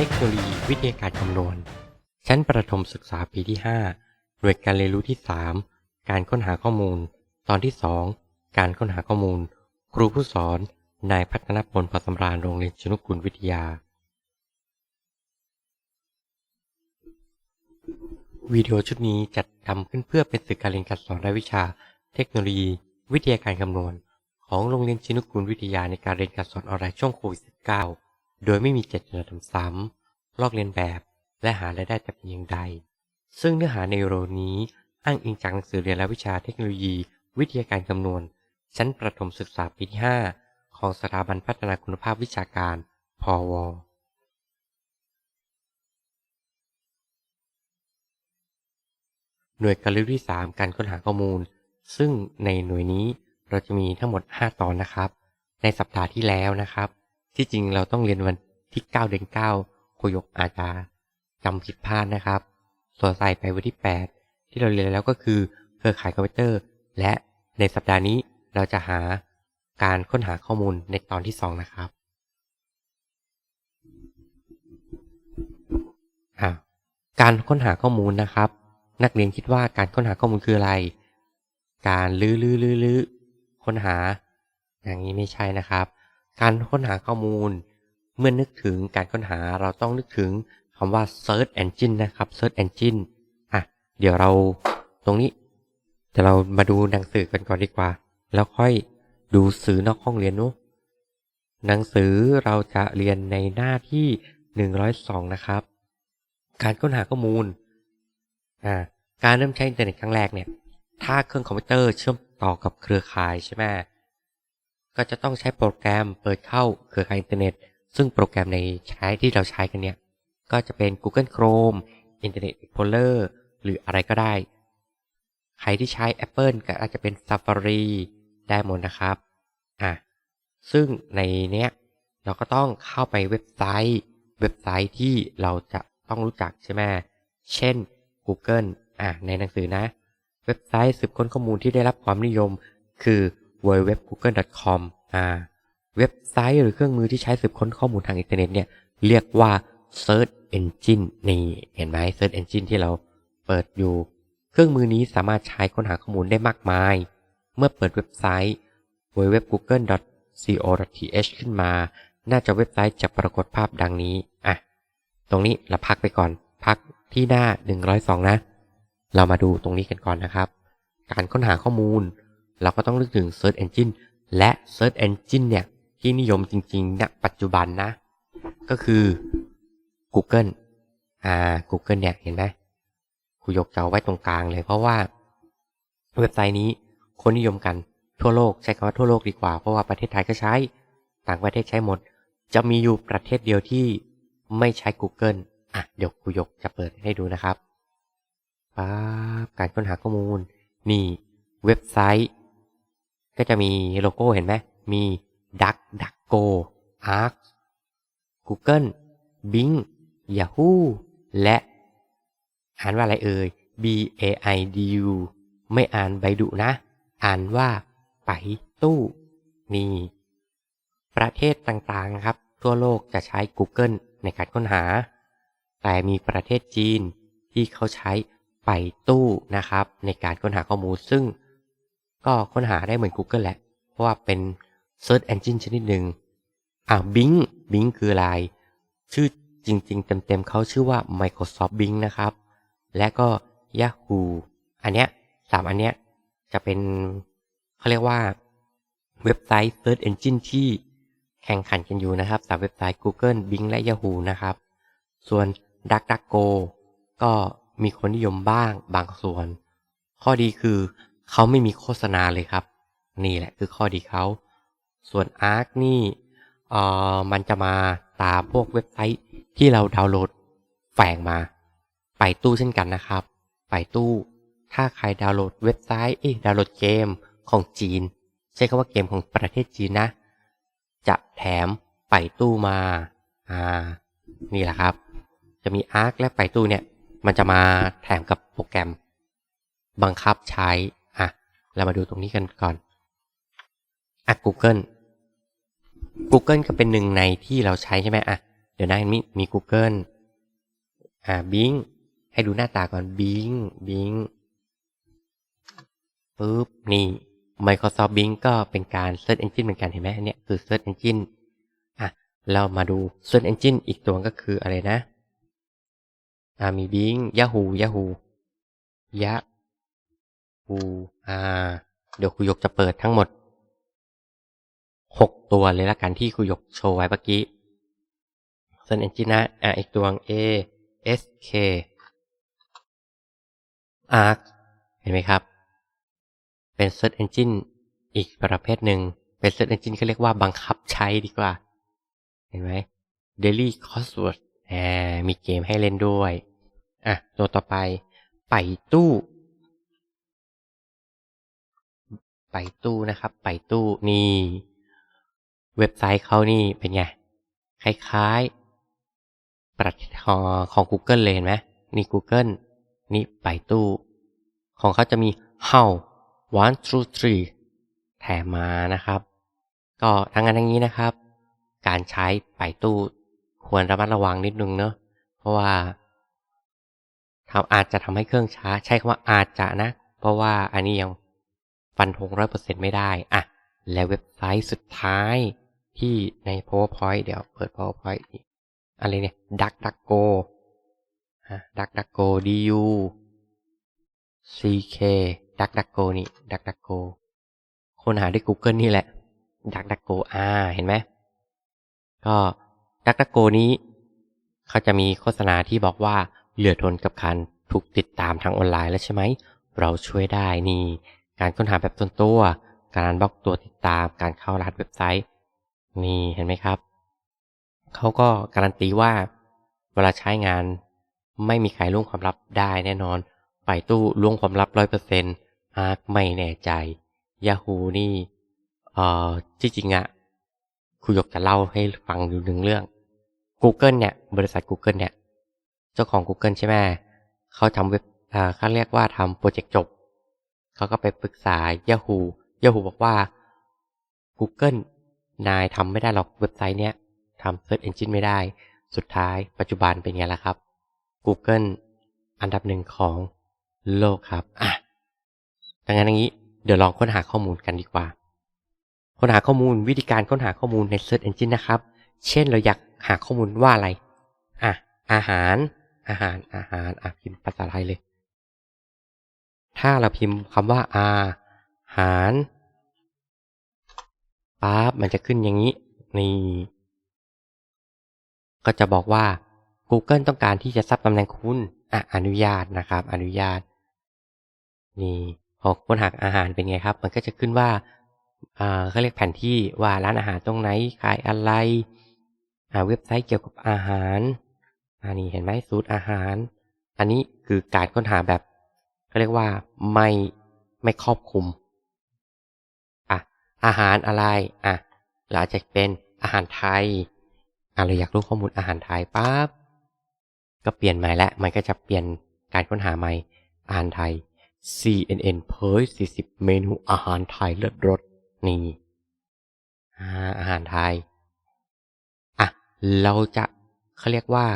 เทคโนโลยีวิทยาการคำนวณ ชั้นประถมศึกษาปีที่ 5 หน่วยการเรียนรู้ที่ 3 การค้นหาข้อมูล ตอนที่ 2 การค้นหาข้อมูล ครูผู้สอน นายพัฒนพลพัสำราญโรงเรียนชนุกุลวิทยา วิดีโอชุดนี้จัดทำขึ้นเพื่อเป็นสื่อการเรียนการสอนรายวิชา เทคโนโลยี วิทยาการคำนวณ ของโรงเรียนชินุกูลวิทยาในการเรียนการสอนออนไลน์ช่วงโควิด -19 โดยไม่มีเจตนาทำซ้ำลอกเลียนแบบ และหารายได้แต่เพียงใด ซึ่งเนื้อหาในโรนี้อ้างอิงจากหนังสือเรียนรายวิชาเทคโนโลยี วิทยาการคำนวณ ชั้นประถมศึกษาปีที่ 5 ของสถาบันพัฒนาคุณภาพวิชาการพวหน่วยการเรียนที่ 3 การค้นหาข้อมูล ซึ่งในหน่วยนี้เราจะมีทั้งหมด 5 ตอนนะครับ ในสัปดาห์ที่แล้วนะครับ ที่จริงเราต้องเรียนวันที่9เดือน9คุยกอาจจะจำผิดพลาดนะครับ ส่วนใส่ไปวันที่8ที่เราเรียนแล้วก็คือเครือข่ายคอมพิวเตอร์ และในสัปดาห์นี้เราจะหาการค้นหาข้อมูลในตอนที่2นะครับการค้นหาข้อมูลนะครับ นักเรียนคิดว่าการค้นหาข้อมูลคืออะไร การลื้อลื้อลื้อลื้อค้นหา อย่างนี้ไม่ใช่นะครับ การค้นหาข้อมูล เมื่อนึกถึงการค้นหาเราต้องนึกถึงคำว่า search engine นะครับ search engine อะ เดี๋ยวเราตรงนี้เดี๋ยวเรามาดูหนังสือกันก่อนดีกว่า แล้วค่อยดูสื่อนอกห้องเรียนนู้หนังสือเราจะเรียนในหน้าที่ 102 นะครับ การค้นหาข้อมูล อ่า การเริ่มใช้อินเทอร์เน็ตครั้งแรกเนี่ย ถ้าเครื่องคอมพิวเตอร์เชื่อมต่อกับเครือข่ายใช่ไหม ก็จะต้องใช้โปรแกรมเปิดเข้าเครือข่ายอินเทอร์เน็ต ซึ่งโปรแกรมในใช้ที่เราใช้กันเนี่ย ก็จะเป็น Google Chrome Internet Explorer หรืออะไรก็ได้ ใครที่ใช้ Apple ก็อาจจะเป็น Safari ได้หมดนะครับ อะ ซึ่งในเนี้ยเราก็ต้องเข้าไปเว็บไซต์ เว็บไซต์ที่เราจะต้องรู้จักใช่ไหม เช่น Google อะ ในหนังสือนะ เว็บไซต์สืบค้นข้อมูลที่ได้รับความนิยม คือ www.google.com อ่าเว็บไซต์หรือเครื่องมือที่ใช้สืบค้นข้อมูลทางอินเทอร์เน็ตเนี่ยเรียกว่า search engine นี่เห็นไหม search engine ที่เราเปิดอยู่ เครื่องมือนี้สามารถใช้ค้นหาข้อมูลได้มากมาย เมื่อเปิดเว็บไซต์ www.google.co.th ขึ้นมาน้าจอเว็บไซต์จะปรากฏภาพดังนี้อะตรงนี้เราพักไปก่อน พักที่หน้า 102 นะ เรามาดูตรงนี้กันก่อนนะครับ การค้นหาข้อมูล เราก็ต้องนึกถึง Search Engine และ Search Engine เนี่ย ที่นิยมจริงๆณปัจจุบันนะ ก็คือ Google อ่า Google เนี่ย เห็นไหมครูยกจะเอาไว้ตรงกลางเลยเพราะว่า เว็บไซต์นี้คนนิยมกันทั่วโลกใช้คำว่าทั่วโลกดีกว่า เพราะว่าประเทศไทยก็ใช้ ต่างประเทศใช้หมด จะมีอยู่ประเทศเดียวที่ไม่ใช้ Google อะ เดี๋ยวครูยกจะเปิดให้ดูนะครับป๊าการค้นหาข้อมูล นี่เว็บไซต์ ก็จะมีโลโก้เห็นไหมมี Duck Duck Go Arc Google Bing Yahoo และ อ่านว่าอะไรเอ่ย B A I D U ไม่อ่านใบดุนะ อ่านว่าไปตู้นี่ ประเทศต่างๆครับ ทั่วโลกจะใช้ Google ในการค้นหา แต่มีประเทศจีนที่เขาใช้ไปตู้นะครับ ในการค้นหาข้อมูลซึ่ง ก็ค้นหาได้เหมือน Google แหละ เพราะว่าเป็น Search Engine ชนิดหนึ่งอ่า Bing Bing คืออะไร ชื่อจริง ๆ เต็ม ๆเขาชื่อว่า Microsoft Bing นะครับ และก็ Yahoo อันเนี้ยสามอันเนี้ยจะเป็นเขาเรียกว่าเว็บไซต์ Search Engine ที่แข่งขันกันอยู่นะครับสามเว็บไซต์ Google Bing และ Yahoo นะครับ ส่วน DuckDuckGo ก็มีคนนิยมบ้างบางส่วน ข้อดีคือ เขาไม่มีโฆษณาเลยครับ นี่แหละคือข้อดีเขา ส่วน Arc นี่เอ่อมันจะมาตามพวกเว็บไซต์ที่เราดาวน์โหลดแฝงมา ไปตู้เช่นกันนะครับ ไปตู้ ถ้าใครดาวน์โหลดเว็บไซต์เอ้ดาวน์โหลดเกมของจีน ใช้คำว่าเกมของประเทศจีนนะ จะแถมไปตู้มา อ่า นี่แหละครับ จะมีอาร์คและไปตู้เนี่ย มันจะมาแถมกับโปรแกรม บังคับใช้ เรามาดูตรงนี้กันก่อนอะ Google Google ก็เป็นหนึ่งในที่เราใช้ใช่ไหมอะ เดี๋ยวนะมีมี Google อ่า Bing ให้ดูหน้าตาก่อน Bing Bing ปุ๊บ นี่ Microsoft Bing ก็เป็นการ Search Engine เหมือนกันเห็นไหมอันเนี้ยคือ Search Engine อะ เรามาดู Search Engine อีกตัวก็คืออะไรนะ อ่า มี Bing Yahoo Yahoo Yahoo อ่า เดี๋ยวครูยกจะเปิดทั้งหมดหกตัวเลยละกันที่ครูยกโชว์ไว้เมื่อกี้ Search Engine นะอ่าอีกตัว A S K Arc เห็นไหมครับ เป็น Search Engine อีกประเภทหนึ่ง เป็น Search Engine เขาเรียกว่าบังคับใช้ดีกว่า เห็นไหม Daily Crossword แหมมีเกมให้เล่นด้วย อะ ตัวต่อไป ไปตู้ ไปตู้นะครับ ไปตู้นี่ เว็บไซต์เขานี่เป็นไง คล้ายๆประของ Google เลยเห็นไหมนี่ Google นี่ไปตู้ ของเขาจะมี how one two three แถมมานะครับ ก็ทั้งนั้นทั้งนี้นะครับ การใช้ไปตู้ควรระมัดระวังนิดนึงเนอะเพราะว่าทำอาจจะทำให้เครื่องช้า ใช้คำว่าอาจจะนะ เพราะว่าอันนี้ยัง ฟันธงร้อยเปอร์เซ็นไม่ได้อะและเว็บไซต์สุดท้ายที่ใน powerpoint เดี๋ยวเปิด powerpoint อีกอะไรเนี่ย duck duck go duck duck go du ck duck duck go นี่ duck duck go ค้นหาด้วย Google นี่แหละ duck duck go อ่า เห็นไหม ก็ duck duck go นี้เขาจะมีโฆษณาที่บอกว่าเหลือทนกับการถูกติดตามทางออนไลน์แล้วใช่ไหม เราช่วยได้นี่ การค้นหาแบบส่วนตัว การบล็อกตัวติดตาม การเข้ารหัสเว็บไซต์ นี่เห็นไหมครับ เขาก็การันตีว่า เวลาใช้งานไม่มีใครล่วงความลับได้แน่นอนไปตู้ล่วงความลับร้อยเปอร์เซ็นต์อาร์คไม่แน่ใจ Yahoo นี่ เอ่อที่จริงอะครูยกจะเล่าให้ฟังอยู่หนึ่งเรื่อง Google เนี่ย บริษัท Google เนี่ย เจ้าของ Google ใช่ไหมเขาทำเว็บเขาเรียกว่าทำโปรเจกต์จบ เขาก็ไปปรึกษา Yahoo Yahoo บอกว่า Google นายทำไม่ได้หรอกเว็บไซต์เนี้ยทำ Search Engine ไม่ได้ สุดท้ายปัจจุบันเป็นไงล่ะครับ Google อันดับหนึ่งของโลกครับ อะดังนั้นอย่างนี้ เดี๋ยวลองค้นหาข้อมูลกันดีกว่า ค้นหาข้อมูลวิธีการค้นหาข้อมูลใน Search Engine นะครับ เช่นเราอยากหาข้อมูลว่าอะไร อะ อาหาร อาหาร อาหาร อะพิมพ์ภาษาไทยเลย ถ้าเราพิมพ์คำว่าอาหารปั๊บมันจะขึ้นอย่างนี้ นี่ ก็จะบอกว่า Google ต้องการที่จะซับตำแหน่งคุณอะอนุญาตนะครับ อนุญาต นี่พอค้นหาอาหารเป็นไงครับ มันก็จะขึ้นว่าอ่าเขาเรียกแผนที่ว่าร้านอาหารตรงไหนขายอะไรอาเว็บไซต์เกี่ยวกับอาหาร อันนี้เห็นไหมสูตรอาหาร อันนี้คือการค้นหาแบบ เขาเรียกว่าไม่ไม่ครอบคลุมอะอาหารอะไรอะเราอาจจะเป็นอาหารไทยอะเราอยากรู้ข้อมูลอาหารไทยปั๊บก็เปลี่ยนใหม่แล้วมันก็จะเปลี่ยนการค้นหาใหม่อาหารไทย CNN เผย40 เมนูอาหารไทยเลิศรสนี่อาหารไทย อะ เราจะเขาเรียกว่า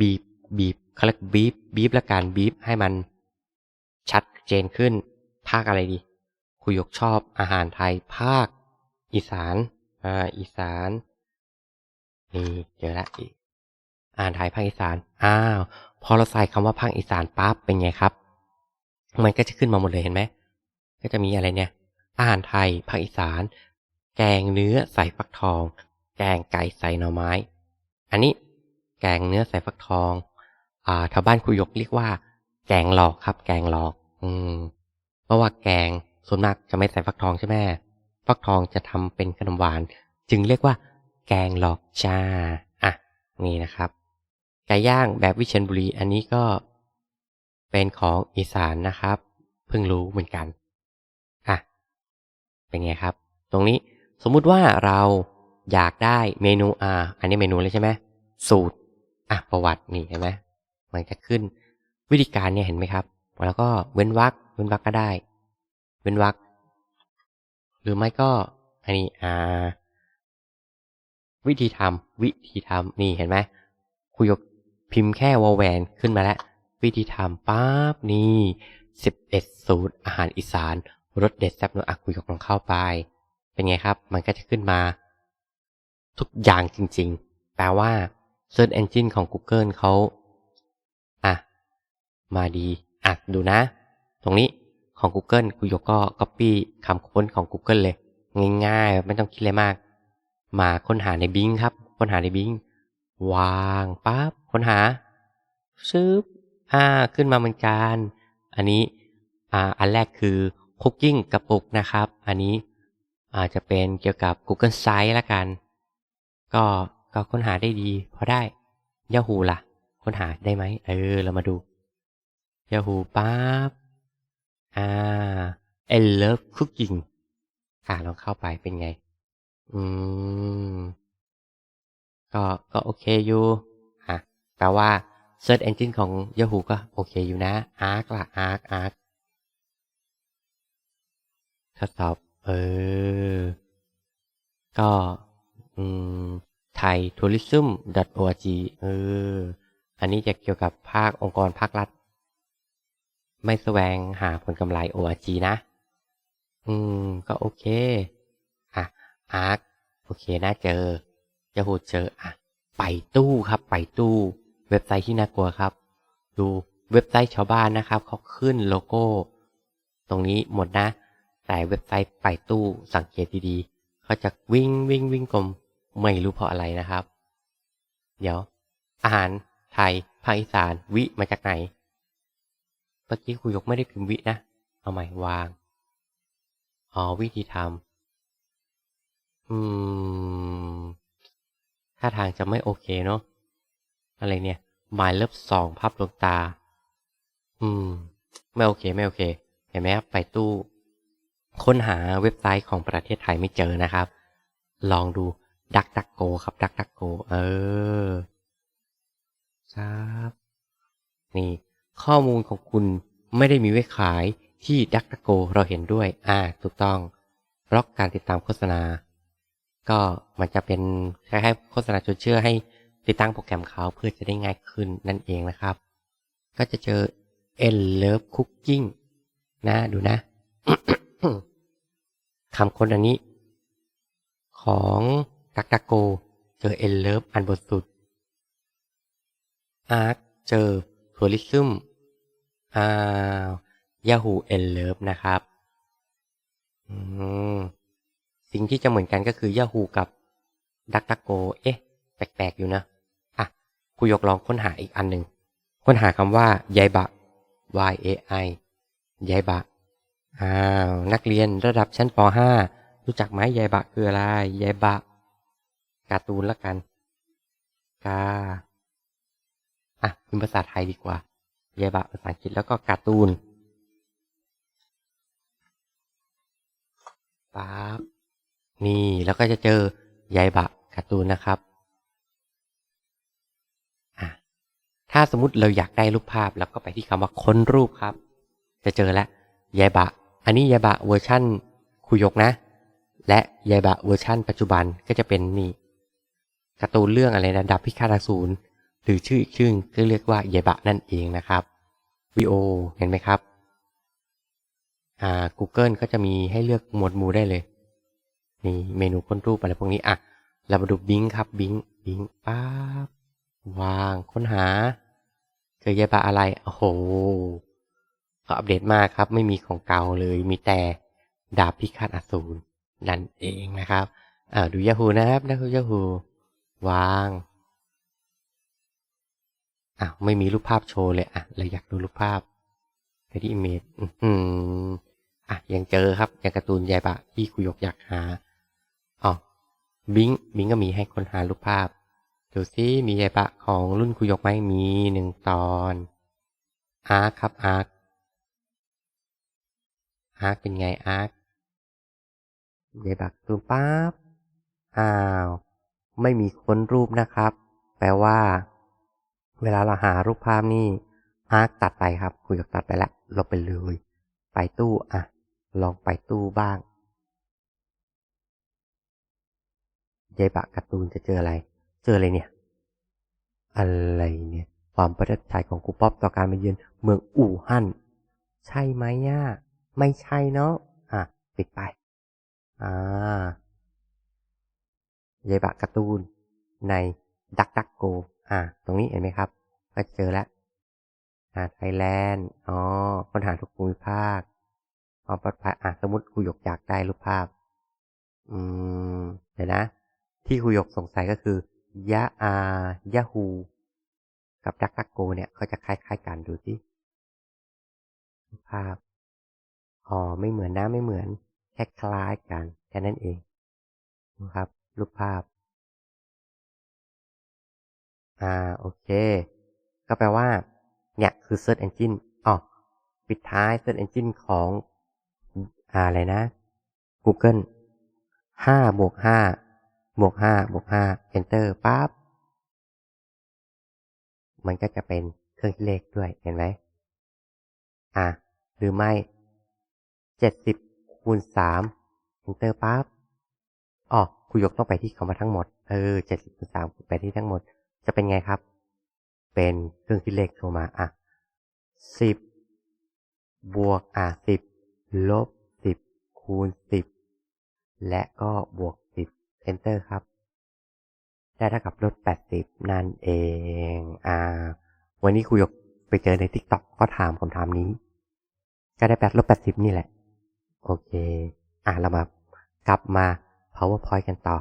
บีบ บีบเขาเรียกบีบ บีบและการบีบให้มัน เจนขึ้น ภาคอะไรดีครูยกชอบอาหารไทยภาค อีสานอ่าอีสานนี่เจอละอีอาหารไทยภาคอีสานอ้าวพอเราใส่คำว่าภาคอีสานปั๊บเป็นไงครับ มันก็จะขึ้นมาหมดเลยเห็นไหมก็จะมีอะไรเนี่ยอาหารไทยภาคอีสาน แกงเนื้อใส่ฟักทอง แกงไก่ใส่หน่อไม้ อันนี้แกงเนื้อใส่ฟักทองอ่าชาวบ้านคุยกเรียกว่า แกงหลอกครับ แกงหลอก อืม เพราะว่าแกงส่วนมากจะไม่ใส่ฟักทองใช่ไหมฟักทองจะทำเป็นขนมหวาน จึงเรียกว่า แกงหลอกจ้าอะนี่นะครับไก่ย่างแบบวิเชียรบุรีอันนี้ก็เป็นของอีสานนะครับ เพิ่งรู้เหมือนกันอะเป็นไงครับ ตรงนี้สมมุติว่าเราอยากได้เมนูอ่าอันนี้เมนูเลยใช่ไหมสูตรอะประวัตินี่เห็นไหมมันจะขึ้นวิธีการเนี่ยเห็นไหมครับ แล้วก็เว้นวรรคเว้นวรรคก็ได้ เว้นวรรคหรือไม่ก็อันนี้อ่า วิธีทำวิธีทำนี่เห็นไหมคุยกพิมพ์แค่วอลแวนขึ้นมาแล้ว วิธีทำปั๊บนี่สิบเอ็ดสูตรอาหารอีสานรสเด็ดแซ่บนัวอะคุยกลองเข้าไป เป็นไงครับ มันก็จะขึ้นมา ทุกอย่างจริง ๆ แปลว่า Search Engine ของ Google เขาอะ มาดี อะดูนะ ตรงนี้ของ Google คุยกก็ Copy คำค้นของ Google เลย ง่ายๆ ไม่ต้องคิดอะไรมาก มาค้นหาใน Bing ครับ ค้นหาใน Bing วางปั๊บค้นหาซืบอ่า ขึ้นมาเหมือนกัน อันนี้ อ่า อันแรกคือ Cooking กระปุกนะครับ อันนี้อาจจะเป็นเกี่ยวกับ Google Sites ละกัน ก็ก็ค้นหาได้ดี พอได้ Yahoo ล่ะ ค้นหาได้ไหม เออ เรามาดู Yahoo ปั๊บ อ่า I love cooking อ่าลองเข้าไปเป็นไง อืม ก็ก็โอเคอยู่อะแปลว่า Search Engine ของ Yahoo ก็โอเคอยู่นะ Arc ล่ะ Arc Arc ทดสอบ เออ ก็ อืมไทย tourism org เออ อันนี้จะเกี่ยวกับภาคองค์กรภาครัฐ ไม่แสวงหาผลกำไร org นะ อืม ก็โอเค อะ อาร์ค โอเค น่าเจอ จะหูเจอ อะ ไปตู้ครับ ไปตู้ เว็บไซต์ที่น่ากลัวครับ ดูเว็บไซต์ชาวบ้านนะครับ เขาขึ้นโลโก้ ตรงนี้หมดนะ แต่เว็บไซต์ไปตู้สังเกตดีๆ เขาจะวิ่งวิ่งวิ่งกลม ไม่รู้เพราะอะไรนะครับ เดี๋ยว อาหารไทยภาคอีสานวิมาจากไหน เมื่อกี้คุยยกไม่ได้พิมพ์วินะ เอาใหม่วาง อ๋อวิธีทำ อืม ถ้าทางจะไม่โอเคเนาะ อะไรเนี่ยหมายเลขสองภาพลวงตา อืม ไม่โอเคไม่โอเค เห็นไหมครับไปตู้ ค้นหาเว็บไซต์ของประเทศไทยไม่เจอนะครับ ลองดูดักดักโกครับดักดักโก เออ ครับ นี่ ข้อมูลของคุณไม่ได้มีไว้ขายที่ดักดักโกเราเห็นด้วย อ่า ถูกต้องบล็อกการติดตามโฆษณา ก็มันจะเป็นคล้ายๆโฆษณาชวนเชื่อให้ติดตั้งโปรแกรมเขาเพื่อจะได้ง่ายขึ้นนั่นเองนะครับ ก็จะเจอ e n love cooking นะ ดูนะคำค้นอันนี้ ของดักดักโก เจอ e n love อันบนสุด Arc เจอ tourism อ่า Yahoo e n love นะครับ สิ่งที่จะเหมือนกันก็คือ Yahoo กับ DuckDuckGo เอ๊ะ แปลกๆ อยู่นะ อะกูยกลองค้นหาอีกอันหนึ่ง ค้นหาคำว่ายายบะ Y A I ยายบะ อ้าว นักเรียนระดับชั้นป .5 รู้จักไหมยายบะคืออะไร ยายบะ การ์ตูนละกัน กา อะเป็นภาษาไทยดีกว่า ยายบะภาษาอังกฤษแล้วก็การ์ตูนปั๊บนี่แล้วก็จะเจอยายบะการ์ตูนนะครับถ้าสมมติเราอยากได้รูปภาพ แล้วก็ไปที่คำว่าค้นรูปครับ จะเจอแล้วยายบะ อันนี้ยายบะเวอร์ชั่นคุยกนะ และยายบะเวอร์ชั่นปัจจุบันก็จะเป็นนี่การ์ตูนเรื่องอะไรนะดับพิฆาตอสูร หรือชื่ออีกชื่อก็เรียกว่ายายบะนั่นเองนะครับวิโอเห็นไหมครับอ่า Google ก็จะมีให้เลือกหมวดหมู่ได้เลยนี่เมนูค้นรูปอะไรพวกนี้อะเรามาดูบิงครับบิงบิงปั๊บวางค้นหาเจอยายบะอะไร โอ้โหเขาอัปเดตมากครับ ไม่มีของเก่าเลยมีแต่ดาบพิฆาตอสูรนั่นเองนะครับอ่าดูยาฮูนะครับนะคุณยาฮูวาง อะไม่มีรูปภาพโชว์เลยอะเราอยากดูรูปภาพไปที่อิมเมจอืมอะยังเจอครับยังการ์ตูนยายบะที่คุยกอยากหาอ๋อบิงบิงก็มีให้คนหารูปภาพดูซิมียายบะของรุ่นคุยกไหมมีหนึ่งตอนอาร์คครับอาร์คอาร์คเป็นไงอาร์คยายบะตูนปั๊บอ้าว ไม่มีค้นรูปนะครับ แปลว่า เวลาเราหารูปภาพนี่อาร์คตัดไปครับ คุยกับตัดไปแล้วลบไปเลย ไปตู้อะ ลองไปตู้บ้างยายบะการ์ตูนจะเจออะไร เจออะไรเนี่ย อะไรเนี่ย ความประทับใจของครูป๊อปต่อการมาเยือนเมืองอู่ฮั่น ใช่ไหมย่าไม่ใช่เนาะ อะ ปิดไป อ่ายายบะการ์ตูนในดักดักโก อะตรงนี้เห็นไหมครับ ก็เจอแล้วอ่าไทยแลนด์ อ๋อ ค้นหาทุกภูมิภาคความปลอดภัยอะสมมติครูหยกอยากได้รูปภาพ อืม เดี๋ยวนะ ที่ครูหยกสงสัยก็คือยะอายาฮูกับดักดักโก เนี่ยเขาจะคล้ายๆกันดูสิรูปภาพ อ๋อ ไม่เหมือนนะไม่เหมือน แค่คล้ายกันแค่นั้นเองนะครับ รูปภาพ อ่าโอเค ก็แปลว่า เนี่ยคือ Search Engine อ๋อปิดท้าย Search Engine ของอะไรนะ Google ห้าบวกห้าบวกห้าบวกห้า Enter ปั๊บ มันก็จะเป็นเครื่องคิดเลขด้วยเห็นไหมอ่าหรือไม่เจ็ดสิบคูณสาม Enter ปั๊บอ๋อครูยกต้องไปที่คำว่าทั้งหมด เออเจ็ดสิบคูณสามไปที่ทั้งหมด จะเป็นไงครับ เป็นเครื่องคิดเลขโทรมาอะสิบบวกอะสิบลบสิบคูณสิบและก็บวกสิบ enter ครับ ได้เท่ากับลดแปดสิบนั่นเอง อ่า วันนี้ครูยกไปเจอใน t ิ k t o k ก็ถามคำถามนี้ ก็ได้แปดลบแปดสิบนี่แหละ โอเค อะเรามากลับมา powerpoint กันต่อ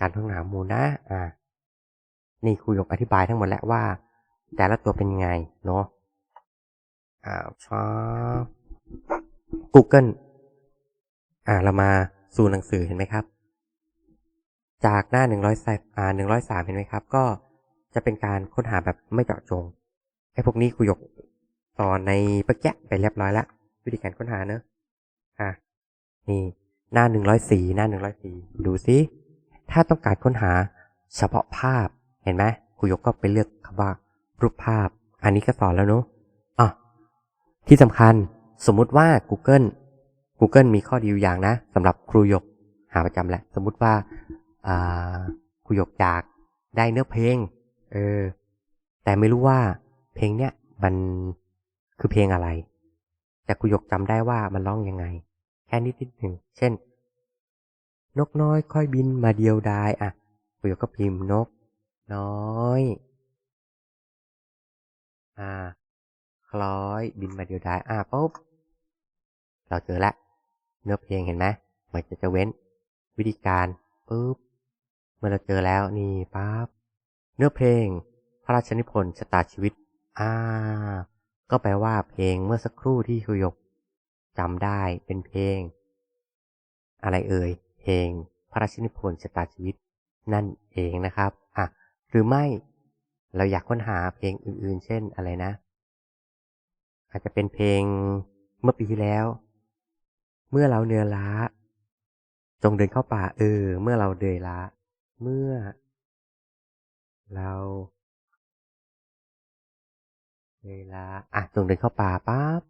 การท่องหาหมูนะ อ่า นี่ครูยกอธิบายทั้งหมดแล้วว่า แต่ละตัวเป็นยังไงเนาะอ่าชอบ Google อ่าเรามาสู่หนังสือเห็นไหมครับ จากหน้าหนึ่งร้อยสอ่าหนึ่งร้อยสามเห็นไหมครับ ก็จะเป็นการค้นหาแบบไม่เจาะจงไอ้พวกนี้ครูยกตอนในปะแกะไปเรียบร้อยแล้ววิธีการค้นหาเนอะอะนี่หน้าหนึ่งร้อยสี่หน้าหนึ่งร้อยสี่ดูซิถ้าต้องการค้นหาเฉพาะภาพ เห็นไหมครูยกก็ไปเลือกคำว่า รูปภาพ อันนี้ก็สอนแล้วเนอะอะที่สำคัญสมมุติว่า Google Google มีข้อดีอยู่อย่างนะสำหรับครูยกหาประจำแหละ สมมุติว่าครูยกอยากได้เนื้อเพลง เออ แต่ไม่รู้ว่าเพลงเนี้ยมันคือเพลงอะไร แต่ครูยกจำได้ว่ามันร้องยังไง แค่นิดนิดหนึ่ง เช่น นกน้อยค่อยบินมาเดียวดาย อะครูยกก็พิมพ์นก น้อยอ่าคล้อยบินมาเดียวดายอะปุ๊บเราเจอแล้วเนื้อเพลงเห็นไหมมันจะจะเว้นวิธีการปุ๊บเมื่อเราเจอแล้วนี่ปั๊บเนื้อเพลง พระราชนิพนธ์ชะตาชีวิต อ่า ก็แปลว่าเพลงเมื่อสักครู่ที่คุยกจำได้เป็นเพลง อะไรเอ่ยเพลง พระราชนิพนธ์ชะตาชีวิต นั่นเองนะครับ หรือไม่เราอยากค้นหาเพลงอื่นๆ เช่นอะไรนะ อาจจะเป็นเพลงเมื่อปีที่แล้ว เมื่อเราเนื้อล้า จงเดินเข้าป่า เออ เมื่อเราเดือยล้า เมื่อ เราเดือยล้าอะจงเดินเข้าป่าปั๊บ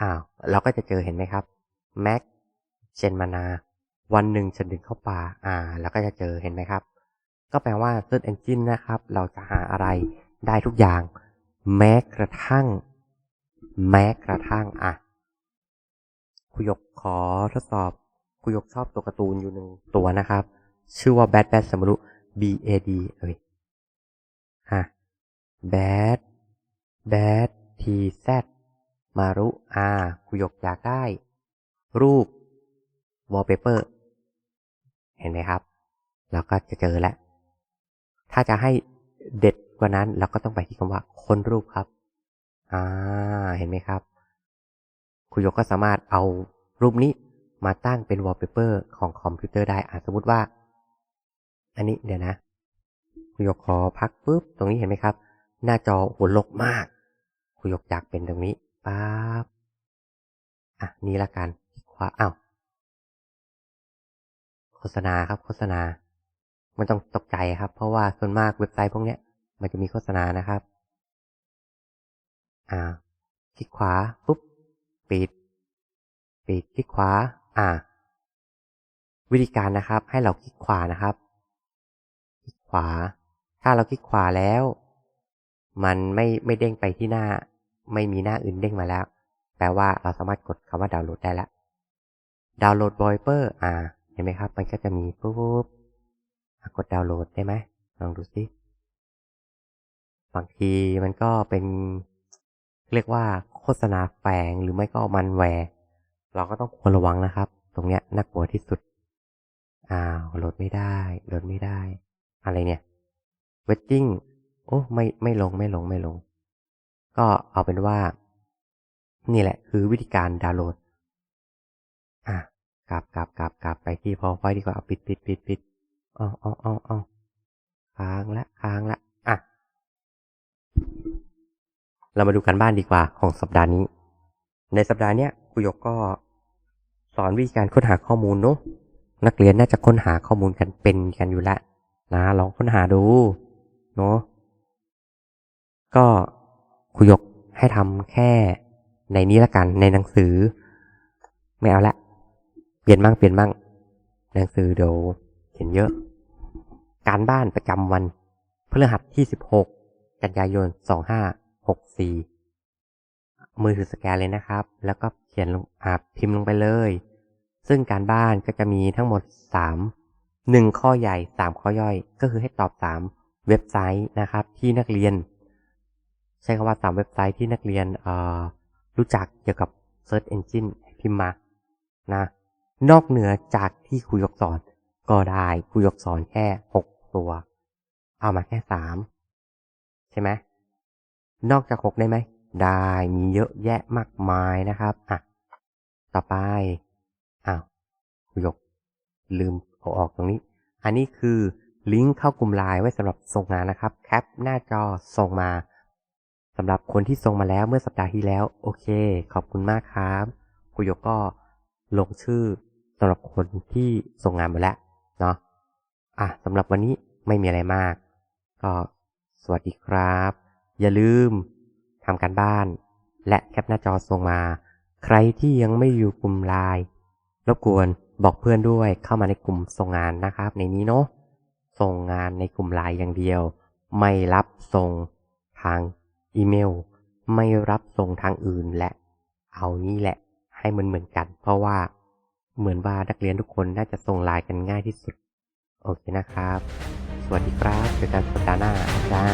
อ้าวเราก็จะเจอเห็นไหมครับแม็กเชนมานา วันหนึ่งฉันเดินเข้าป่า อ่าเราก็จะเจอเห็นไหมครับ ก็แปลว่า Search Engine นะครับ เราจะหาอะไรได้ทุกอย่าง แม้กระทั่ง แม้กระทั่งอะคุยกขอทดสอบคุยกชอบตัวการ์ตูนอยู่หนึ่งตัวนะครับ ชื่อว่า Bad Bad สมรุ B A D เอ้ยฮะ Bad Bad T Z มารุอาคุยกอยากได้ รูป wallpaper เห็นไหมครับ เราก็จะเจอแล้ว ถ้าจะให้เด็ดกว่านั้นเราก็ต้องไปที่คำว่าค้นรูปครับ อ่า เห็นไหมครับ คุณโยก็สามารถเอารูปนี้มาตั้งเป็นวอลเปเปอร์ของคอมพิวเตอร์ได้อาสมมติว่า อันนี้เดี๋ยวนะ คุณโยกขอพักปุ๊บ ตรงนี้เห็นไหมครับ หน้าจอหัวลกมาก คุณโยกอยากเป็นตรงนี้ปั๊บอะ นี่ละกันขวาอ้าวโฆษณาครับ โฆษณา มันต้องตกใจครับ เพราะว่าส่วนมากเว็บไซต์พวกนี้มันจะมีโฆษณานะครับ อ่า คลิกขวาปุ๊บปิด ปิดคลิกขวา อ่า วิธีการนะครับ ให้เราคลิกขวานะครับ คลิกขวา ถ้าเราคลิกขวาแล้ว มันไม่ไม่เด้งไปที่หน้า ไม่มีหน้าอื่นเด้งมาแล้ว แปลว่าเราสามารถกดคำว่าดาวน์โหลดได้แล้วดาวน์โหลดบอยเปอร์ อ่า เห็นไหมครับ มันก็จะมีปุ๊บบ กดดาวน์โหลดได้ไหมลองดูสิบางทีมันก็เป็น เรียกว่าโฆษณาแฝงหรือไม่ก็มันแวร์เราก็ต้องควรระวังนะครับ ตรงเนี้ยน่ากลัวที่สุด อ้าวโหลดไม่ได้โหลดไม่ได้ อะไรเนี่ยเวทติ้งโอ้ไม่ไม่ลงไม่ลงไม่ลง ก็เอาเป็นว่า นี่แหละคือวิธีการดาวน์โหลด อะกลับกลับกลับกลับไปที่พอไฟดีกว่าเอาปิดปิดปิดปิด อ๋ออ๋ออ๋ออ๋อค้างละค้างละอะ เรามาดูกันบ้านดีกว่าของสัปดาห์นี้ ในสัปดาห์เนี้ยครูยกก็ สอนวิธีการค้นหาข้อมูลเนอะนักเรียนน่าจะค้นหาข้อมูลกันเป็นกันอยู่แล้วนะลองค้นหาดูเนาะก็ครูยกให้ทำแค่ในนี้ละกันในหนังสือ ไม่เอาละ เปลี่ยนบ้างเปลี่ยนบ้างหนังสือเดี๋ยวเห็นเยอะ การบ้านประจำวันพฤหัสที่ 16 กันยายน 2564 มือถือสแกนเลยนะครับ แล้วก็เขียนลงอาพิมพ์ลงไปเลย ซึ่งการบ้านก็จะมีทั้งหมด 3 1 ข้อใหญ่ 3 ข้อย่อย ก็คือให้ตอบ 3 เว็บไซต์นะครับที่นักเรียน ใช้คำว่า 3 เว็บไซต์ที่นักเรียนรู้จักเกี่ยวกับ Search Engine พิมพ์มานะนอกเหนือจากที่ครูยกสอนก็ได้ครูยกสอนแค่ 6 ตัว เอามาแค่สามใช่ไหมนอกจากหกได้ไหม ได้มีเยอะแยะมากมายนะครับอะต่อไปอ้าวครูยกลืมเอาออกตรงนี้ อันนี้คือลิงก์เข้ากลุ่มไลน์ไว้สำหรับส่งงานนะครับ แคปหน้าจอส่งมาสำหรับคนที่ส่งมาแล้วเมื่อสัปดาห์ที่แล้ว โอเค ขอบคุณมากครับครูยกก็ลงชื่อสำหรับคนที่ส่งงานมาแล้วเนาะ อะสำหรับวันนี้ไม่มีอะไรมาก ก็สวัสดีครับ อย่าลืมทำการบ้าน และแคปหน้าจอส่งมา ใครที่ยังไม่อยู่กลุ่มไลน์รบกวนบอกเพื่อนด้วยเข้ามาในกลุ่มส่งงานนะครับ ในนี้เนาะส่งงานในกลุ่มไลน์อย่างเดียว ไม่รับส่งทางอีเมล ไม่รับส่งทางอื่นและ เอานี่แหละ ให้มันเหมือนกัน เพราะว่าเหมือนว่านักเรียนทุกคนน่าจะส่งไลน์กันง่ายที่สุด โอเคนะครับ สวัสดีครับเจอกันสัปดาห์หน้าจ้า